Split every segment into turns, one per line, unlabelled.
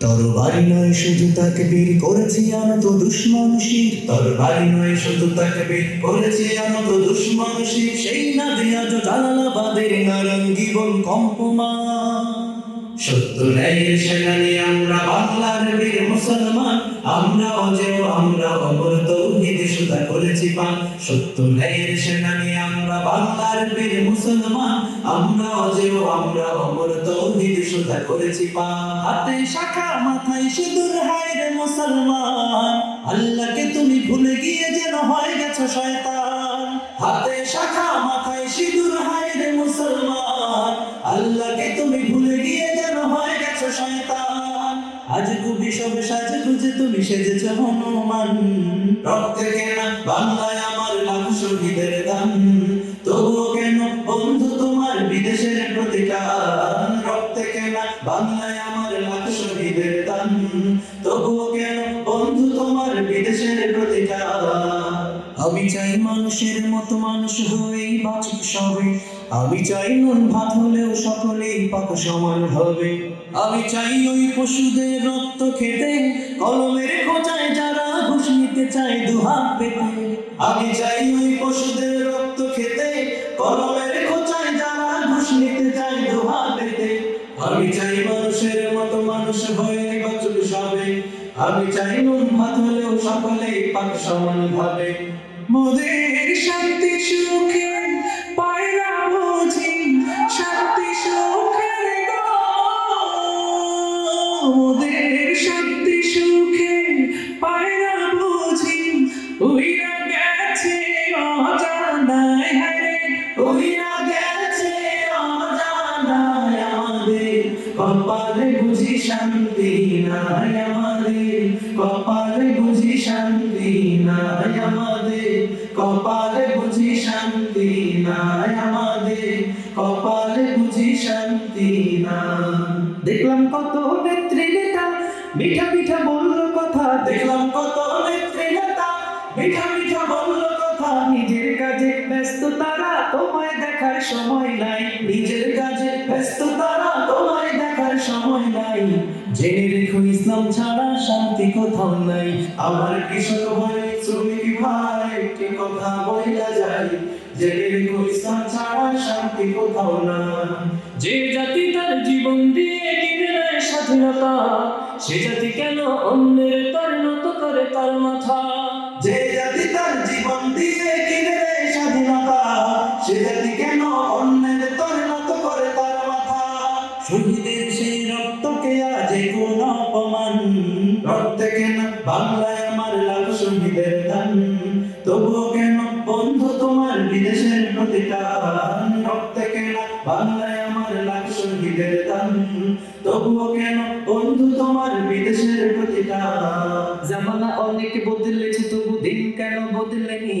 তরবারি নয় শুধু তাকে বীর করেছি আনত দুশ্মনশীর তরবারি নয় শুধু তাকে বীর করেছি আনত দুশ্মনশীর সেই না জালালাবাদের কম্পমা সত্য সেনানি, আমরা বাংলার বীর মুসলমান। আমরা অজেয় আমরা অমর সুদা করেছি পান সত্য ন্যায়ের সেনানি আমরা বাংলার বীর মুসলমান। আমরা অজেয় আমরা অমর তৌহিদ সুদা করেছি পা হাতে শাখা, মাথায় সিঁদুর, হায় রে মুসলমান। আল্লাহকে তুমি ভুলে গিয়ে যেন হয়ে গেছো শয়তান। আজ সবে সাজে গুজে তুমি সেজেছ হনুমান। রক্তে কেনা বাংলায় আমার লাখ শহীদের দান। তবুও কেন বন্ধু তোমার বিদেশের প্রতিকার রক্তে কেনা বাংলায় আমার লাখ শহীদের দান। তবুও কেন বন্ধু তোমার বিদেশের প্রতিকার আমি চাই মানুষের মতো মানুষ হয়েই বাঁচুক সবে। আমি চাই নুন ভাত হলেও সকলেই পাক সমান হবে। আমি চাই ওই পশুদের রক্ত খেতে, কলমের খোঁচায় যারা ঘুষ নিতে চায় দুহাত পেতে। আমি চাই ওই পশুদের রক্ত খেতে, কলমের খোঁচায় যারা ঘুষ নিতে চায় দুহাত পেতে। আমি চাই মানুষের মতো মানুষ হয়ে বাঁচুক সবে। আমি চাই নুন ভাত হলেও সকলেই পাক সমান ভাবে। মোদের শান্তি সুখে পায়রা বুঝি শান্তি সুখের বুঝি। উইরা গেছে অজানায় হায় উইরা কপালে বুঝি শান্তি নাই আমাদের। কপালে আমাদের। কপালে নাই কপালে বুঝি শান্তি না দেখলাম কত নেত্রী নেতা মিঠা মিঠা বলল কথা। দেখলাম কত নেত্রী নেতা মিঠা মিঠা বলল কথা। নিজের কাজে ব্যস্ত তারা তোমায় দেখার সময় নাই। নিজের কাজে ব্যস্ত তারা তোমায় দেখার সময় নাই। জেনে রেখো ইসলাম ছাড়া শান্তি কোথাও নাই। আমার কৃষক ভাই শ্রমিক ভাই কি কথা বইলা যায় জেনে ইসলাম ছাড়া শান্তি কোথাও না যে জাতি তার জীবন দিয়ে কিনে নেয় স্বাধীনতা সে জাতি কেন অন্যের তার নত করে তার মাথা? যে জাতি তার জীবন দিয়ে কিনে নেয় স্বাধীনতা সে জাতি কেন অন্যের তার নত করে তার মাথা? শহীদের সেই রক্তকে আজ কোন অপমান রক্তে কেন বাংলায় দান তবুও কেন বন্ধু তোমার বিদেশের প্রতিটান রক্তে কেন বাংলায় আমার লাখ শহীদের দান? তবুও কেন বন্ধু তোমার বিদেশের প্রতিটান
জামানা অনেক বদলেছে, তবু দিন কেন বদলেনি?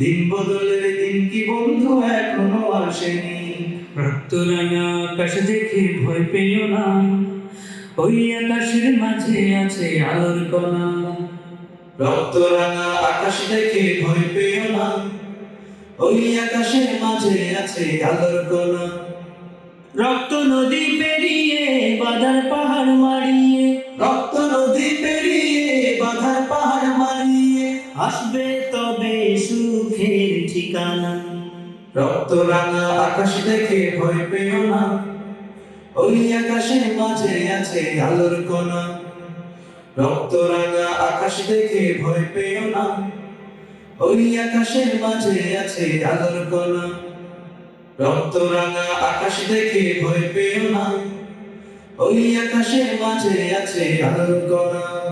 দিন বদলের দিন কি বন্ধু এখনও আসেনি?
রক্তরাঙা আকাশ দেখে ভয় পেও না। ওই আকাশের মাঝে আছে আলোর কণা।
রক্তরাঙা আকাশ দেখে ভয় পেও না। ওই আকাশের মাঝে আছে আলোর কণা।
রক্ত নদী পেরিয়ে বাজার পাহাড় মারিয়ে
রক্ত নদী পেরিয়ে বাধার পাহাড় মারিয়ে
আসবে তবে সুখের ঠিকানা।
রক্ত রাঙা আকাশ দেখে ভয় পেও না। ওই আকাশের মাঝে আছে আলোর কণা। রক্ত রাঙা আকাশ দেখে ভয় পেও না। ওই আকাশের মাঝে আছে আলোর কণা। রক্ত রাঙা আকাশ দেখে ভয় পেও না। ওই আকাশের মাঝে আছে আলোর কণা।